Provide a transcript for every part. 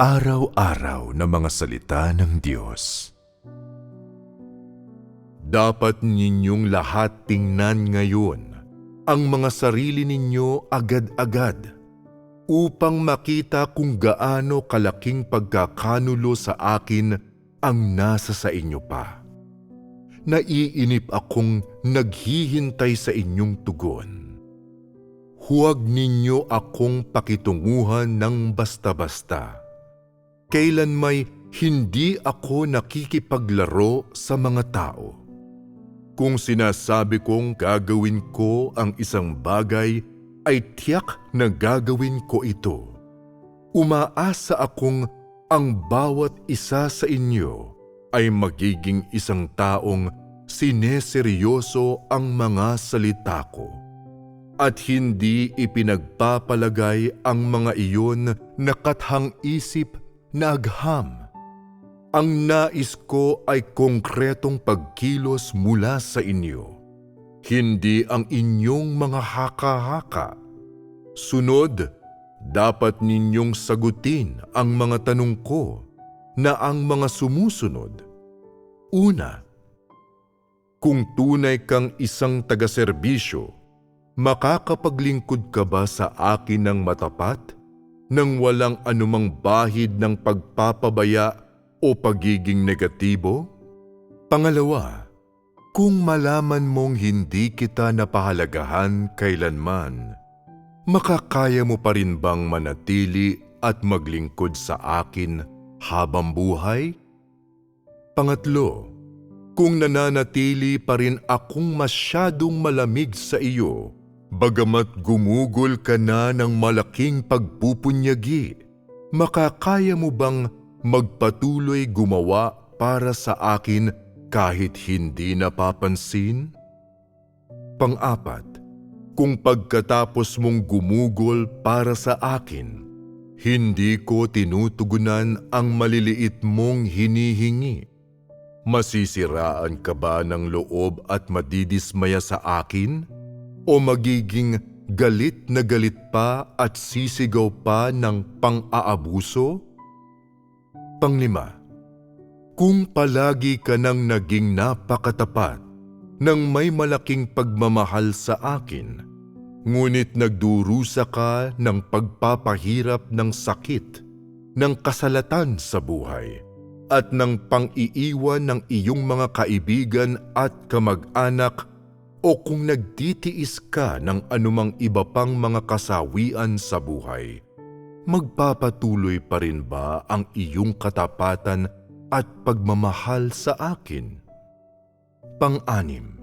Pang-araw-araw na mga salita ng Diyos. Dapat ninyong lahat tingnan ngayon ang mga sarili ninyo agad-agad upang makita kung gaano kalaking pagkakanulo sa akin ang nasa sa inyo pa. Naiinip akong naghihintay sa inyong tugon. Huwag ninyo akong pakitunguhan ng basta-basta. Kailan may hindi ako nakikipaglaro sa mga tao. Kung sinasabi kong gagawin ko ang isang bagay, ay tiyak na gagawin ko ito. Umaasa akong ang bawat isa sa inyo ay magiging isang taong sineseryoso ang mga salita ko at hindi ipinagpapalagay ang mga iyon na kathang isip na agham. Ang nais ko ay konkretong pagkilos mula sa inyo, hindi ang inyong mga haka-haka. Sunod, dapat ninyong sagutin ang mga tanong ko na ang mga sumusunod. Una, kung tunay kang isang taga-serbisyo, makakapaglingkod ka ba sa akin ng matapat nang walang anumang bahid ng pagpapabaya o pagiging negatibo? Pangalawa, kung malaman mong hindi kita napahalagahan kailanman, makakaya mo pa rin bang manatili at maglingkod sa akin habang buhay? Pangatlo, kung nananatili pa rin akong masyadong malamig sa iyo, bagamat gumugol ka na ng malaking pagpupunyagi, makakaya mo bang magpatuloy gumawa para sa akin kahit hindi napapansin? Pang-apat, kung pagkatapos mong gumugol para sa akin, hindi ko tinutugunan ang maliliit mong hinihingi. Masisiraan ka ba ng loob at madidismaya sa akin? O magiging galit na galit pa at sisigaw pa ng pang-aabuso? Panglima, kung palagi ka nang naging napakatapat nang may malaking pagmamahal sa akin, ngunit nagdurusa ka ng pagpapahirap ng sakit, ng kasalatan sa buhay, at ng pang-iiwan ng iyong mga kaibigan at kamag-anak o kung nagtitiis ka ng anumang iba pang mga kasawian sa buhay, magpapatuloy pa rin ba ang iyong katapatan at pagmamahal sa akin? Pang-anim,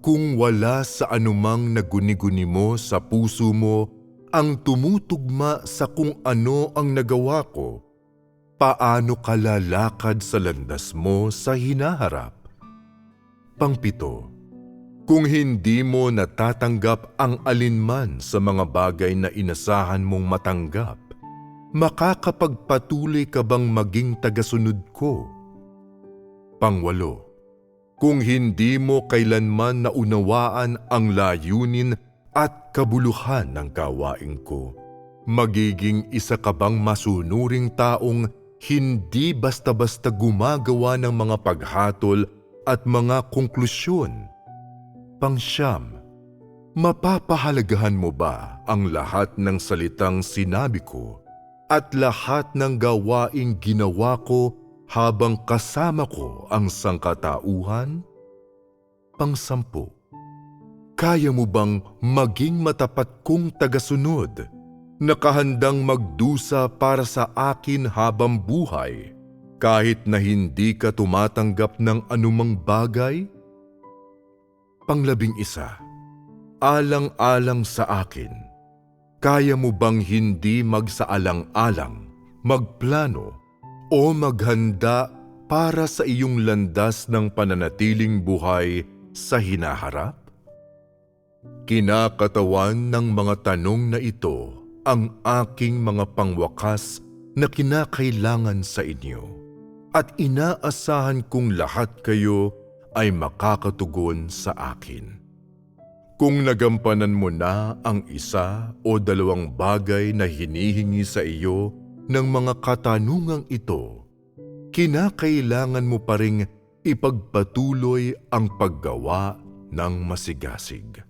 kung wala sa anumang naguni-guni mo sa puso mo ang tumutugma sa kung ano ang nagawa ko, paano ka lalakad sa landas mo sa hinaharap? Pangpito, kung hindi mo natatanggap ang alinman sa mga bagay na inasahan mong matanggap, makakapagpatuloy ka bang maging tagasunod ko? Pangwalo, kung hindi mo kailanman naunawaan ang layunin at kabuluhan ng gawain ko, magiging isa ka bang masunuring taong hindi basta-basta gumagawa ng mga paghatol at mga konklusyon Pangsyam, mapapahalagahan mo ba ang lahat ng salitang sinabi ko at lahat ng gawaing ginawa ko habang kasama ko ang sangkatauhan? Pangsampu, kaya mo bang maging matapat kong tagasunod, nakahandang magdusa para sa akin habang buhay, kahit na hindi ka tumatanggap ng anumang bagay? Panglabing isa, alang-alang sa akin, kaya mo bang hindi magsaalang-alang, magplano, o maghanda para sa iyong landas ng pananatiling buhay sa hinaharap? Kinakatawan ng mga tanong na ito ang aking mga pangwakas na kinakailangan sa inyo at inaasahan kong lahat kayo ay makakatugon sa akin. Kung nagampanan mo na ang isa o dalawang bagay na hinihingi sa iyo ng mga katanungang ito, kinakailangan mo pa ring ipagpatuloy ang paggawa ng masigasig.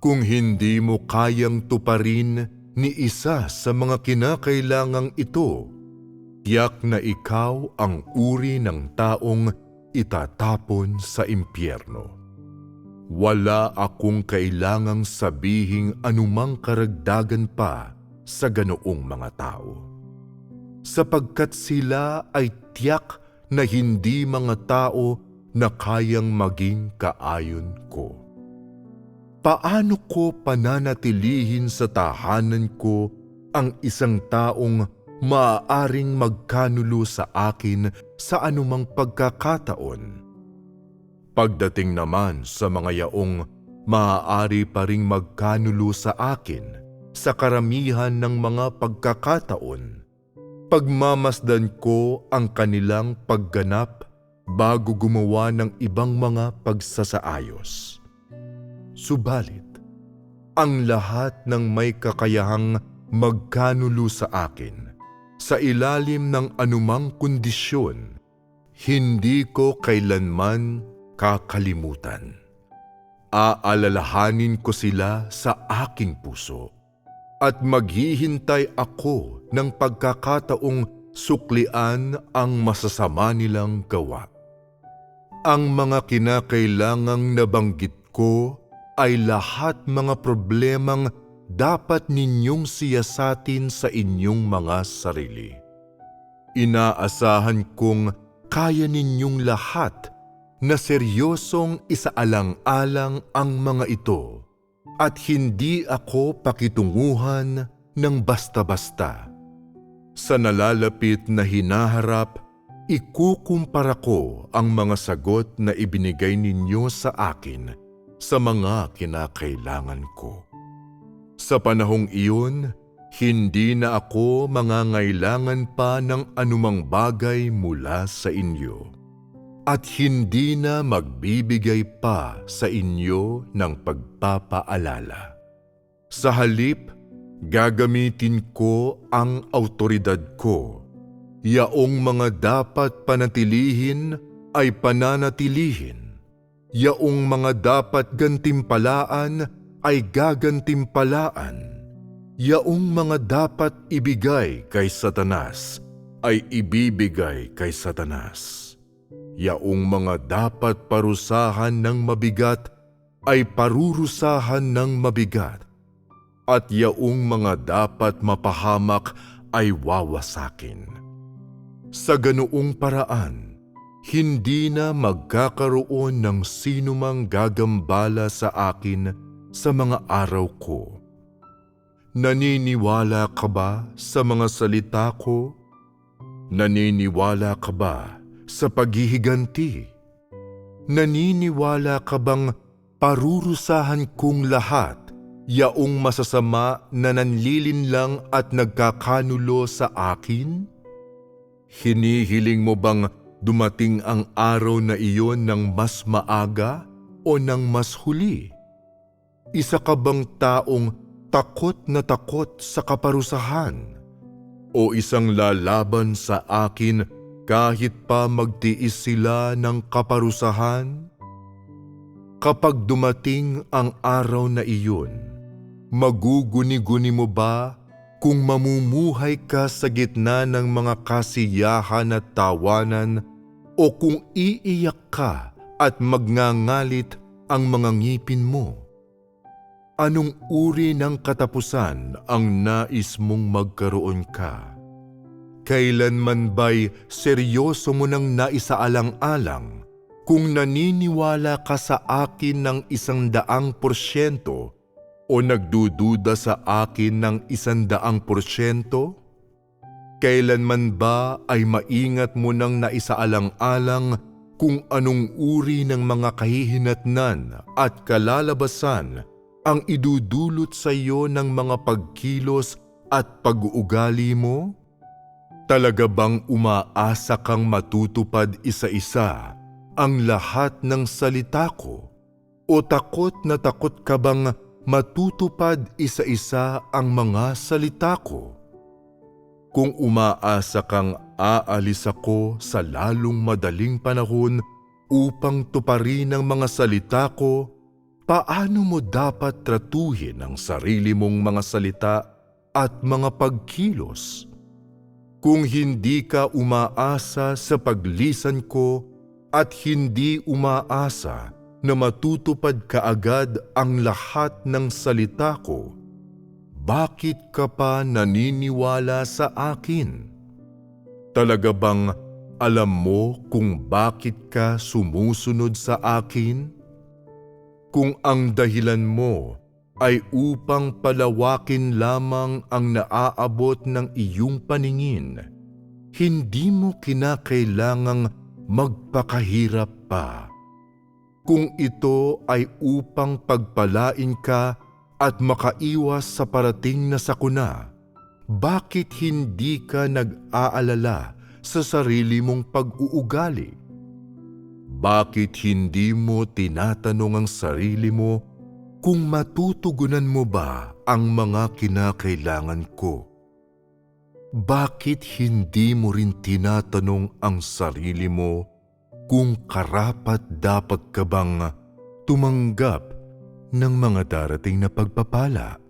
Kung hindi mo kayang tuparin ni isa sa mga kinakailangang ito, tiyak na ikaw ang uri ng taong itatapon sa impyerno. Wala akong kailangang sabihing anumang karagdagan pa sa ganoong mga tao. Sapagkat sila ay tiyak na hindi mga tao na kayang maging kaayon ko. Paano ko pananatilihin sa tahanan ko ang isang taong maaaring magkanulo sa akin sa anumang pagkakataon? Pagdating naman sa mga yaong maaari pa ring magkanulo sa akin sa karamihan ng mga pagkakataon, pagmamasdan ko ang kanilang pagganap bago gumawa ng ibang mga pagsasaayos. Subalit, ang lahat ng may kakayahang magkanulo sa akin sa ilalim ng anumang kondisyon, hindi ko kailanman kakalimutan. Aalalahanin ko sila sa aking puso at maghihintay ako ng pagkakataong suklian ang masasama nilang gawa. Ang mga kinakailangang nabanggit ko ay lahat mga problemang dapat ninyong siyasatin sa inyong mga sarili. Inaasahan kong kaya ninyong lahat na seryosong isaalang-alang ang mga ito at hindi ako pakitunguhan ng basta-basta. Sa nalalapit na hinaharap, ikukumpara ko ang mga sagot na ibinigay ninyo sa akin sa mga kinakailangan ko. Sa panahong iyon, hindi na ako mangangailangan pa ng anumang bagay mula sa inyo at hindi na magbibigay pa sa inyo ng pagpapaalala. Sa halip, gagamitin ko ang autoridad ko. Yaong mga dapat panatilihin ay pananatilihin. Yaong mga dapat gantimpalaan ay gagantimpalaan. Yaong mga dapat ibigay kay Satanas ay ibibigay kay Satanas yaong mga dapat parusahan ng mabigat ay parurusahan ng mabigat, at yaong mga dapat mapahamak ay wawasakin. Sa ganoong paraan, hindi na magkakaroon ng sinumang gagambala sa akin sa mga araw ko. Naniniwala ka ba sa mga salita ko? Naniniwala ka ba sa paghihiganti? Naniniwala ka bang parurusahan kong lahat yaong masasama na nanlilinlang at nagkakanulo sa akin? Hinihiling mo bang dumating ang araw na iyon ng mas maaga o ng mas huli? Isa ka bang taong takot na takot sa kaparusahan? O isang lalaban sa akin kahit pa magtiis sila ng kaparusahan? Kapag dumating ang araw na iyon, maguguni-guni mo ba kung mamumuhay ka sa gitna ng mga kasiyahan at tawanan o kung iiyak ka at magngangalit ang mga ngipin mo? Anong uri ng katapusan ang nais mong magkaroon ka? Kailanman ba'y seryoso mo nang naisaalang-alang kung naniniwala ka sa akin ng isang daang porsyento o nagdududa sa akin ng isang daang porsyento? Kailanman ba ay maingat mo nang naisaalang-alang kung anong uri ng mga kahihinatnan at kalalabasan ang idudulot sa iyo ng mga pagkilos at pag-uugali mo? Talaga bang umaasa kang matutupad isa-isa ang lahat ng salita ko? O takot na takot ka bang matutupad isa-isa ang mga salita ko? Kung umaasa kang aalis ako sa lalong madaling panahon upang tuparin ang mga salita ko, paano mo dapat tratuhin ang sarili mong mga salita at mga pagkilos? Kung hindi ka umaasa sa paglisan ko at hindi umaasa na matutupad kaagad ang lahat ng salita ko, bakit ka pa naniniwala sa akin? Talaga bang alam mo kung bakit ka sumusunod sa akin? Kung ang dahilan mo ay upang palawakin lamang ang naaabot ng iyong paningin, hindi mo kinakailangang magpakahirap pa. Kung ito ay upang pagpalain ka at makaiwas sa parating na sakuna, bakit hindi ka nag-aalala sa sarili mong pag-uugali? Bakit hindi mo tinatanong ang sarili mo kung matutugunan mo ba ang mga kinakailangan ko? Bakit hindi mo rin tinatanong ang sarili mo kung karapat dapat ka bang tumanggap ng mga darating na pagpapala?